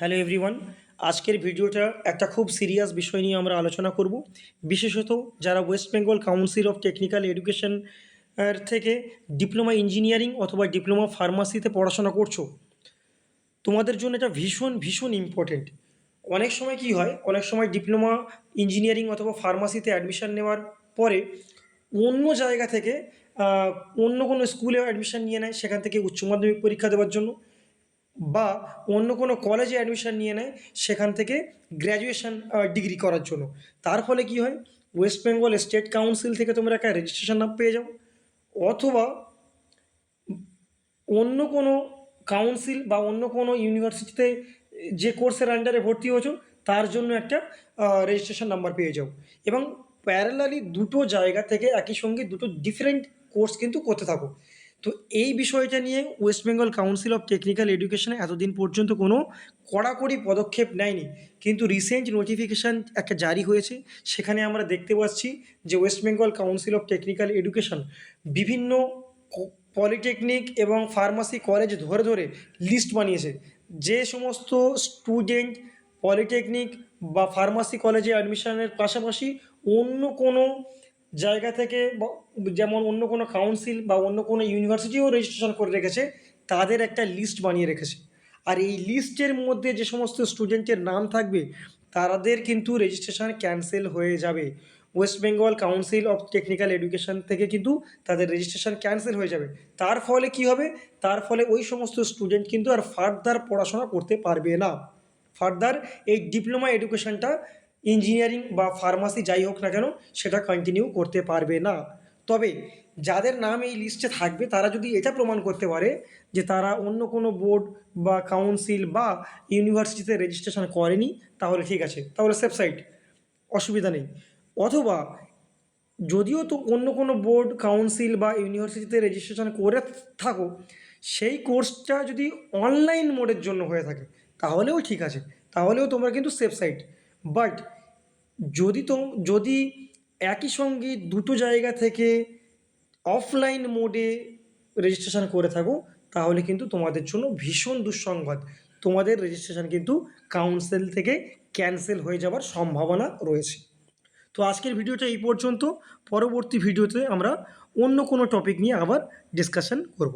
Hello everyone, আজকের ভিডিওটা একটা খুব সিরিয়াস বিষয় নিয়ে আমরা আলোচনা করব। বিশেষত যারা West Bengal council of technical education এর থেকে ডিপ্লোমা ইঞ্জিনিয়ারিং অথবা ডিপ্লোমা ফার্মাসিতে পড়াশোনা করছ, তোমাদের জন্য এটা ভীষণ ভীষণ ইম্পর্টেন্ট অনেক সময় কি হয়, অনেক সময় ডিপ্লোমা ইঞ্জিনিয়ারিং অথবা ফার্মাসিতে অ্যাডমিশন নেওয়ার পরে অন্য জায়গা থেকে অন্য কোনো স্কুলে অ্যাডমিশন নিয়ে নেয়, সেখান থেকে উচ্চ মাধ্যমিক পরীক্ষা দেওয়ার জন্য। বা অন্য কোনো কলেজে অ্যাডমিশন নিয়ে নেয়, সেখান থেকে গ্র্যাজুয়েশন ডিগ্রি করার জন্য। তার ফলে কি হয়? ওয়েস্ট বেঙ্গল স্টেট কাউন্সিল থেকে তোমরা একটা রেজিস্ট্রেশন নাম পেয়ে যাও। অথবা অন্য কোনো কাউন্সিল বা অন্য কোনো ইউনিভার্সিটিতে যে কোর্সের আন্ডারে ভর্তি হয়েছো, তার জন্য একটা রেজিস্ট্রেশন নাম্বার পেয়ে যাও। এবং প্যারালালি দুটো জায়গা থেকে একই সঙ্গে দুটো ডিফারেন্ট কোর্স কিন্তু করতে থাকো। তো এই বিষয়টা নিয়ে West Bengal council of technical এডুকেশনে এতদিন পর্যন্ত কোনো কড়াকড়ি পদক্ষেপ নেয়নি। কিন্তু রিসেন্ট নোটিফিকেশান একটা জারি হয়েছে, সেখানে আমরা দেখতে পাচ্ছি যে West Bengal council of technical education বিভিন্ন পলিটেকনিক এবং ফার্মাসি কলেজ ধরে ধরে লিস্ট বানিয়েছে। যে সমস্ত স্টুডেন্ট পলিটেকনিক বা ফার্মাসি কলেজে অ্যাডমিশনের পাশাপাশি অন্য কোনো জায়গা থেকে যেমন অন্য কোনো কাউন্সিল বা অন্য কোনো ইউনিভার্সিটিও রেজিস্ট্রেশন করে রেখেছে, তাদের একটা লিস্ট বানিয়ে রেখেছে। আর এই লিস্টের মধ্যে যে সমস্ত স্টুডেন্টের নাম থাকবে তাদের কিন্তু রেজিস্ট্রেশন ক্যান্সেল হয়ে যাবে। West Bengal council of technical education থেকে কিন্তু তাদের রেজিস্ট্রেশন ক্যান্সেল হয়ে যাবে। তার ফলে কি হবে? তার ফলে ওই সমস্ত স্টুডেন্ট কিন্তু আর ফার্দার পড়াশোনা করতে পারবে না। ফার্দার এই ডিপ্লোমা এডুকেশনটা ইঞ্জিনিয়ারিং বা ফার্মাসি যাই হোক না কেন, সেটা কন্টিনিউ করতে পারবে না। তবে যাদের নাম এই লিস্টে থাকবে, তারা যদি এটা প্রমাণ করতে পারে যে তারা অন্য কোনো বোর্ড বা কাউন্সিল বা ইউনিভার্সিটিতে রেজিস্ট্রেশন করেনি, তাহলে ঠিক আছে। তাহলে সেফ সাইড অসুবিধা নেই। অথবা যদিও তো অন্য কোনো বোর্ড কাউন্সিল বা ইউনিভার্সিটিতে রেজিস্ট্রেশন করে থাকো, সেই কোর্সটা যদি অনলাইন মোডের জন্য হয়ে থাকে, তাহলেও ঠিক আছে। তাহলেও তোমরা কিন্তু সেফ সাইড বাট যদি তো যদি একই সঙ্গে দুটো জায়গা থেকে অফলাইন মোডে রেজিস্ট্রেশন করে থাকো, তাহলে কিন্তু তোমাদের জন্য ভীষণ দুঃসংবাদ। তোমাদের রেজিস্ট্রেশন কিন্তু কাউন্সিল থেকে ক্যান্সেল হয়ে যাওয়ার সম্ভাবনা রয়েছে। তো আজকের ভিডিওটা এই পর্যন্ত। পরবর্তী ভিডিওতে আমরা অন্য কোনো টপিক নিয়ে আবার ডিসকাশন করব।